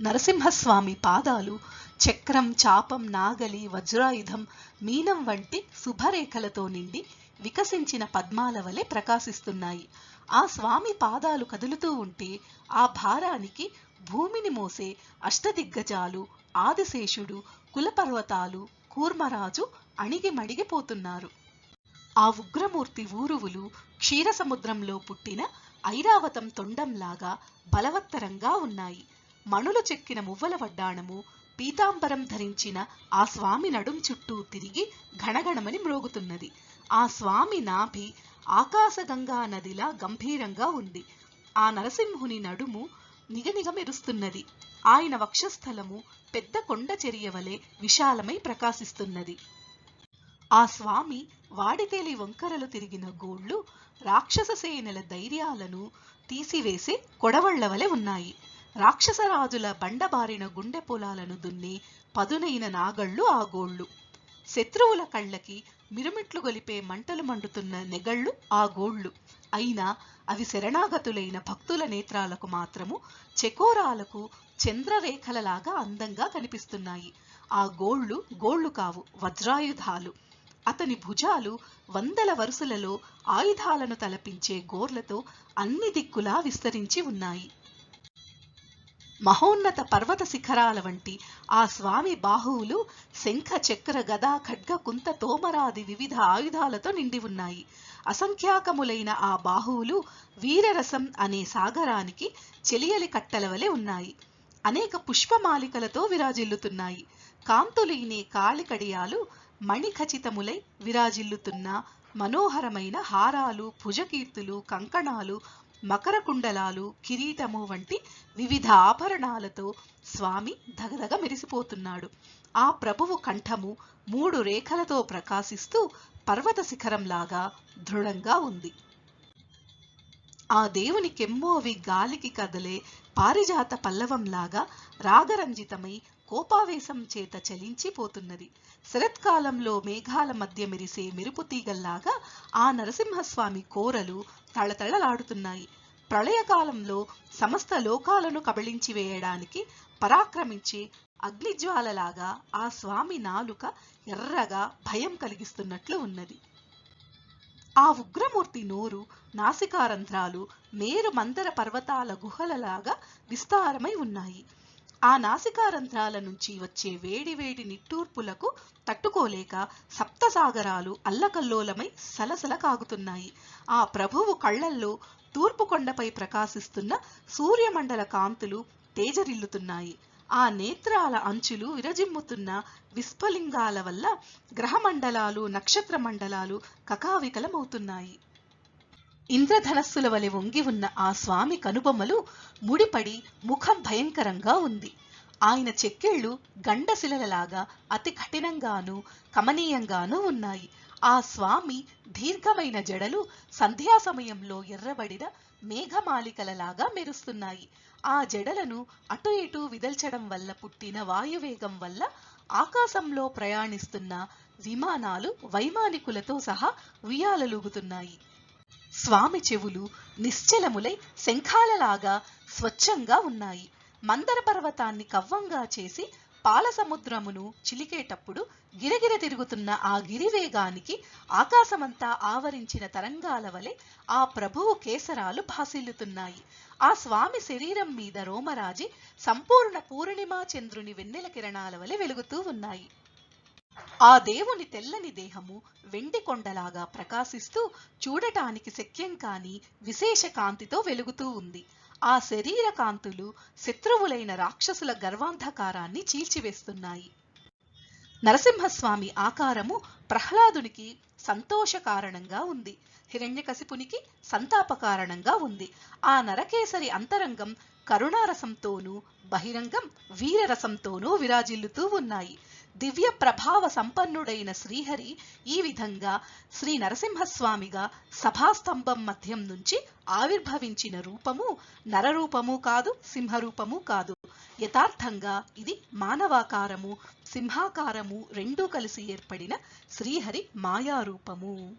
నరసింహస్వామి పాదాలు చక్రం చాపం నాగలి వజ్రాయుధం మీనం వంటి శుభరేఖలతో నిండి వికసించిన పద్మాల వలె ప్రకాశిస్తున్నాయి. ఆ స్వామి పాదాలు కదులుతూ ఉంటే ఆ భారానికి భూమిని మోసే అష్టదిగ్గజాలు ఆదిశేషుడు కులపర్వతాలు కూర్మరాజు అణిగి మడిగిపోతున్నారు ఆ ఉగ్రమూర్తి ఊరువులు క్షీరసముద్రంలో పుట్టిన ఐరావతం తొండంలాగా బలవత్తరంగా ఉన్నాయి. మణులు చెక్కిన మువ్వల వడ్డాణము పీతాంబరం ధరించిన ఆ స్వామి నడుం చుట్టూ తిరిగి ఘనగణమని మ్రోగుతున్నది. ఆ స్వామి నాభి ఆకాశగంగా నదిలా గంభీరంగా ఉంది. ఆ నరసింహుని నడుము నిగనిగ మెరుస్తున్నది ఆయన వక్షస్థలము పెద్ద కొండ చెరియవలే విశాలమై ప్రకాశిస్తున్నది. ఆ స్వామి వాడితేలి వంకరలు తిరిగిన గోళ్ళు రాక్షస సేనల ధైర్యాలను తీసివేసే కొడవళ్ళ వలె ఉన్నాయి. రాక్షసరాజుల బండబారిన గుండె పొలాలను దున్ని పదునైన నాగళ్ళు ఆ గోళ్ళు. శత్రువుల కళ్ళకి మిరుమిట్లు గొలిపే మంటలు మండుతున్న నెగళ్ళు ఆ గోళ్ళు. అయినా అవి శరణాగతులైన భక్తుల నేత్రాలకు మాత్రము చెకోరాలకు చంద్రరేఖలలాగా అందంగా కనిపిస్తున్నాయి. ఆ గోళ్ళు గోళ్ళు కావు వజ్రాయుధాలు. అతని భుజాలు వందల వరుసలలో ఆయుధాలను తలపించే గోర్లతో అన్ని దిక్కులా విస్తరించి ఉన్నాయి. మహోన్నత పర్వత శిఖరాల వంటి ఆ స్వామి బాహువులు శంఖ చక్ర గదా ఖడ్గ కుంత తోమరాది వివిధ ఆయుధాలతో నిండి ఉన్నాయి. అసంఖ్యాకములైన ఆ బాహువులు వీరరసం అనే సాగరానికి చెలియలి కట్టల వలె ఉన్నాయి. అనేక పుష్పమాలికలతో విరాజిల్లుతున్నాయి. కాంతులీనే కాళికడియాలు మణిఖచితములై విరాజిల్లుతున్న మనోహరమైన హారాలు భుజకీర్తులు కంకణాలు మకర కుండలాలు కిరీటము వంటి వివిధ ఆభరణాలతో స్వామి ధగధగ మెరిసిపోతున్నాడు. ఆ ప్రభువు కంఠము మూడు రేఖలతో ప్రకాశిస్తూ పర్వత శిఖరంలాగా దృఢంగా ఉంది. ఆ దేవుని కెమ్మోవి గాలికి కదలే పారిజాత పల్లవంలాగా రాగరంజితమై కోపావేశం చేత చలించిపోతున్నది. శరత్కాలంలో మేఘాల మధ్య మెరిసే మెరుపు తీగల్లాగా ఆ నరసింహస్వామి కోరలు తళతళలాడుతున్నాయి. ప్రళయకాలంలో సమస్త లోకాలను కబళించి వేయడానికి పరాక్రమించే అగ్నిజ్వాలలాగా ఆ స్వామి నాలుక ఎర్రగా భయం కలిగిస్తున్నట్లు ఉన్నది. ఆ ఉగ్రమూర్తి నోరు నాసికారంధ్రాలు మేరు మందర పర్వతాల గుహలలాగా విస్తారమై ఉన్నాయి. ఆ నాసికారంధ్రాల నుంచి వచ్చే వేడి వేడి నిట్టూర్పులకు తట్టుకోలేక సప్తసాగరాలు అల్లకల్లోలమై సలసల కాగుతున్నాయి. ఆ ప్రభువు కళ్ళల్లో తూర్పు కొండపై ప్రకాశిస్తున్న సూర్యమండల కాంతులు తేజరిల్లుతున్నాయి. ఆ నేత్రాల అంచులు విరజిమ్ముతున్న విస్ఫలింగాల వల్ల గ్రహమండలాలు నక్షత్ర మండలాలు కకావికలమవుతున్నాయి. ఇంద్రధనస్సుల వలె వంగి ఉన్న ఆ స్వామి కనుబొమ్మలు ముడిపడి ముఖం భయంకరంగా ఉంది. ఆయన చెక్కిళ్ళు గండశిలలలాగా అతి కఠినంగాను కమనీయంగానూ ఉన్నాయి. ఆ స్వామి దీర్ఘమైన జడలు సంధ్యా సమయంలో ఎర్రబడిన మేఘమాలికలలాగా మెరుస్తున్నాయి. ఆ జడలను అటు ఇటు విదల్చడం వల్ల పుట్టిన వాయువేగం వల్ల ఆకాశంలో ప్రయాణిస్తున్న విమానాలు వైమానికులతో సహా ఉయ్యాలలూగుతున్నాయి. స్వామి చెవులు నిశ్చలములై శంఖాలలాగా స్వచ్ఛంగా ఉన్నాయి. మందర పర్వతాన్ని కవ్వంగా చేసి పాల సముద్రమును చిలికేటప్పుడు గిరగిర తిరుగుతున్న ఆ గిరివేగానికి ఆకాశమంతా ఆవరించిన తరంగాల వలె ఆ ప్రభువు కేసరాలు భాసిల్లుతున్నాయి. ఆ స్వామి శరీరం మీద రోమరాజి సంపూర్ణ పూర్ణిమా చంద్రుని వెన్నెల కిరణాల వలె వెలుగుతూ ఉన్నాయి. ఆ దేవుని తెల్లని దేహము వెండి కొండలాగా ప్రకాశిస్తూ చూడటానికి శక్యం కాని విశేష కాంతితో వెలుగుతూ ఉంది. ఆ శరీర కాంతులు శత్రువులైన రాక్షసుల గర్వాంధకారాన్ని చీల్చివేస్తున్నాయి. నరసింహస్వామి ఆకారము ప్రహ్లాదునికి సంతోష కారణంగా ఉంది. హిరణ్యకశిపునికి సంతాప కారణంగా ఉంది. ఆ నరకేసరి అంతరంగం కరుణారసంతోనూ బహిరంగం వీరరసంతోనూ విరాజిల్లుతూ ఉన్నాయి. దివ్య ప్రభావ సంపన్నుడైన శ్రీహరి ఈ విధంగా శ్రీ నరసింహస్వామిగా సభాస్తంభం మధ్యం నుంచి ఆవిర్భవించిన రూపము నరరూపము కాదు సింహరూపము కాదు. యథార్థంగా ఇది మానవాకారము సింహాకారము రెండూ కలిసి ఏర్పడిన శ్రీహరి మాయారూపము.